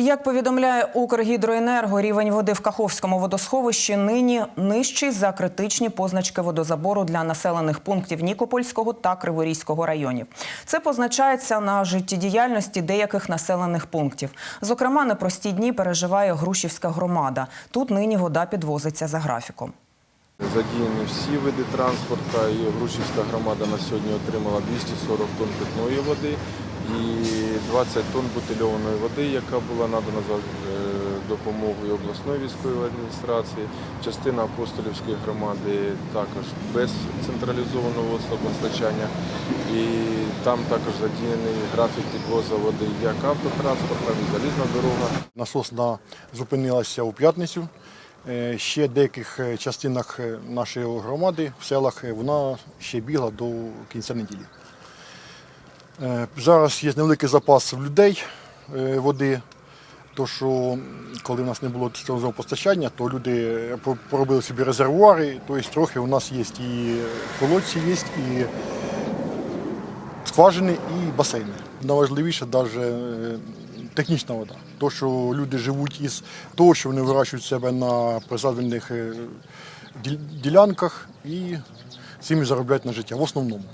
Як повідомляє Укргідроенерго, рівень води в Каховському водосховищі нині нижчий за критичні позначки водозабору для населених пунктів Нікопольського та Криворізького районів. Це позначається на життєдіяльності деяких населених пунктів. Зокрема, непрості дні переживає Грушівська громада. Тут нині вода підвозиться за графіком. Задіяні всі види транспорту Грушівська громада на сьогодні отримала 240 тонн питної води і 20 тонн бутильованої води, яка була надана за е, допомогою обласної військової адміністрації. Частина апостолівської громади також без централізованого водопостачання. І там також задіяний графік підвозу води як автотранспортом, і залізна дорога. Насосна зупинилася у п'ятницю. Е, Ще в деяких е, частинах нашої громади, в селах, вона ще бігла до кінця неділі. Е, Зараз є невеликий запас людей е, води, то що коли в нас не було цього постачання, то люди е, поробили собі резервуари, тобто трохи у нас є і колодці, є, і скважини, і басейни. Найважливіше навіть технічна вода. То, що люди живуть із того, що вони вирощують себе на присадибних е, ділянках і цим заробляють на життя в основному.